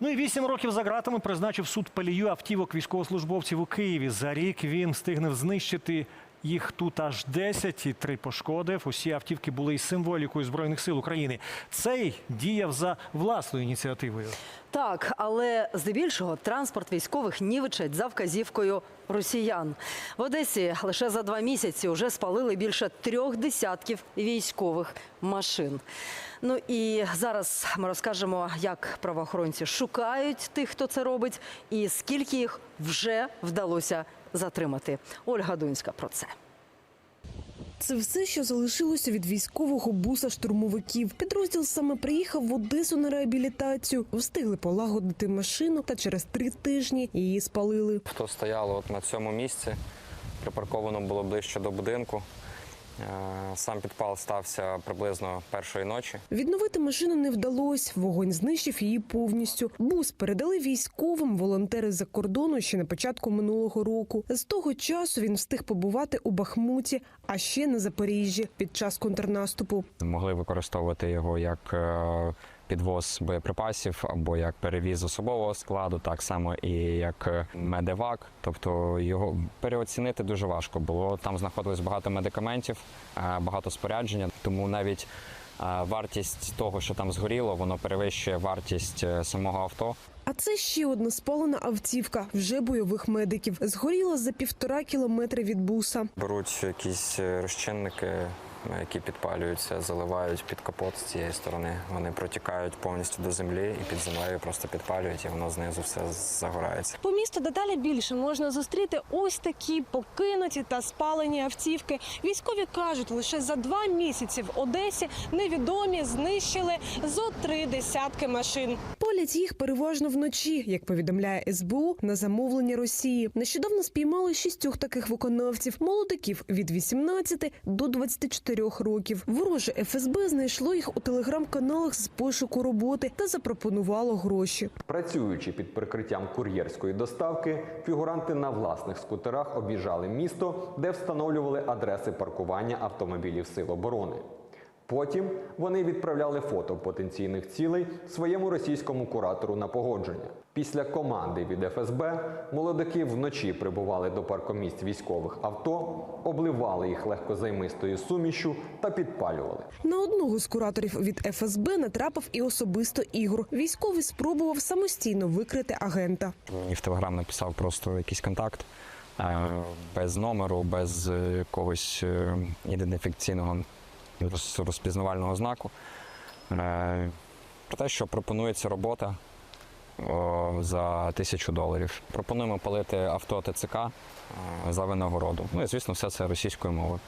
Ну і вісім років за ґратами призначив суд палію автівок військовослужбовців у Києві. За рік він встигнув знищити їх тут аж 10 і три пошкодив. Усі автівки були із символікою збройних сил України. Цей діяв за власною ініціативою. Так, але здебільшого транспорт військових нівечать за вказівкою росіян. В Одесі лише за два місяці вже спалили більше трьох десятків військових машин. Ну і зараз ми розкажемо, як правоохоронці шукають тих, хто це робить, і скільки їх вже вдалося затримати. Ольга Дунська про це. Це все, що залишилося від військового буса штурмовиків. Підрозділ саме приїхав в Одесу на реабілітацію. Встигли полагодити машину, та через три тижні її спалили. Хто стояло от на цьому місці, припарковано було ближче до будинку. Е, Сам підпал стався приблизно першої ночі. Відновити машину не вдалося. Вогонь знищив її повністю. Бус передали військовим волонтери з-за кордону ще на початку минулого року. З того часу він встиг побувати у Бахмуті, а ще на Запоріжжі під час контрнаступу. Могли використовувати його як е, підвоз боєприпасів або як перевіз особового складу, так само і як медевак. Тобто його переоцінити дуже важко було. Там знаходилось багато медикаментів, е, багато спорядження, тому навіть е, вартість того, що там згоріло, воно перевищує вартість е, самого авто. А це ще одна спалена автівка вже бойових медиків. Згоріла за півтора кілометри від буса. Беруть якісь розчинники, які підпалюються, заливають під капот з цієї сторони. Вони протікають повністю до землі і під землею просто підпалюють, і воно знизу все загорається. По місту дедалі більше можна зустріти ось такі покинуті та спалені автівки. Військові кажуть, лише за два місяці в Одесі невідомі знищили зо три десятки машин. Палять їх переважно вночі, як повідомляє СБУ, на замовлення Росії. Нещодавно спіймали шістьох таких виконавців, молодиків від 18 до 24 років. Вороже ФСБ знайшло їх у телеграм-каналах з пошуку роботи та запропонувало гроші. Працюючи під прикриттям кур'єрської доставки, фігуранти на власних скутерах об'їжджали місто, де встановлювали адреси паркування автомобілів Сил оборони. Потім вони відправляли фото потенційних цілей своєму російському куратору на погодження. Після команди від ФСБ молодики вночі прибували до паркомісць військових авто, обливали їх легкозаймистою сумішю та підпалювали. На одного з кураторів від ФСБ натрапив і особисто Ігор. Військовий спробував самостійно викрити агента. Мені в телеграм написав просто якийсь контакт е, без номеру, без е, якогось е, ідентифікаційного розпізнавального знаку. Е, Про те, що пропонується робота за тисячу доларів. Пропонуємо палити авто ТЦК е, за винагороду. Ну і звісно, все це російською мовою.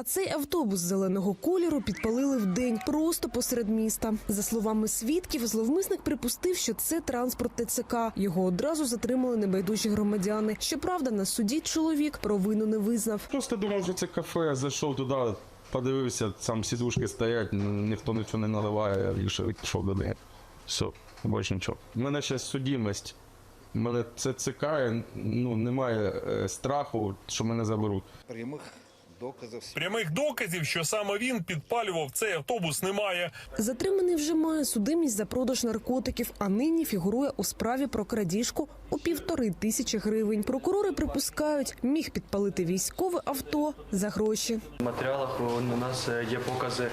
А цей автобус зеленого кольору підпалили в день просто посеред міста. За словами свідків, зловмисник припустив, що це транспорт ТЦК. Його одразу затримали небайдужі громадяни. Щоправда, на суді чоловік провину не визнав. Просто думав, що це кафе, зайшов туди, подивився, там сідушки стоять, ніхто нічого не наливає, я вирішив, пішов до неї. Все, більше нічого. У мене ще судимость. У мене це цікаве, ну немає е, страху, що мене заберуть. прямих доказів Прямих доказів, що саме він підпалював цей автобус, немає. Затриманий вже має судимість за продаж наркотиків, а нині фігурує у справі про крадіжку у півтори тисячі гривень. Прокурори припускають, міг підпалити військове авто за гроші. В матеріалах у нас е, є покази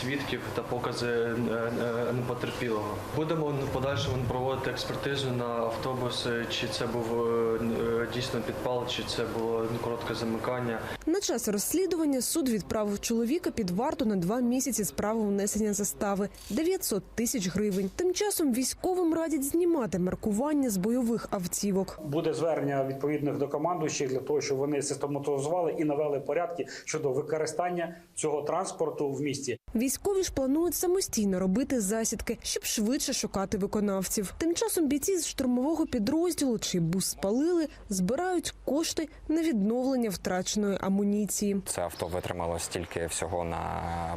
свідків та покази е, е, потерпілого. Будемо в подальшому проводити експертизу на автобус, е, чи це був е, е, дійсно підпал, чи це було коротке замикання. На час розслідування суд відправив чоловіка під варту на два місяці з правом внесення застави 900 тисяч гривень. Тим часом військовим радять знімати маркування з бойових автівок. буде звернення відповідних до командуючих для того, щоб вони систематизували і навели порядки щодо використання цього транспорту в місті. Військові ж планують самостійно робити засідки, щоб швидше шукати виконавців. Тим часом бійці з штурмового підрозділу, чий бус спалили, збирають кошти на відновлення втраченої амуніції. Це авто витримало стільки всього на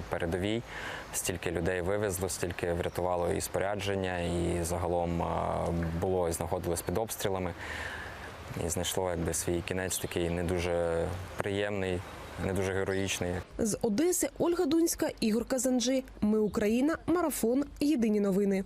передовій, стільки людей вивезло, стільки врятувало і спорядження, і загалом е, було і знаходилось під обстрілами. І знайшло якби свій кінець такий не дуже приємний, не дуже героїчний. З Одеси Ольга Дунська, Ігор Казанджи. Ми Україна. Марафон. Єдині новини.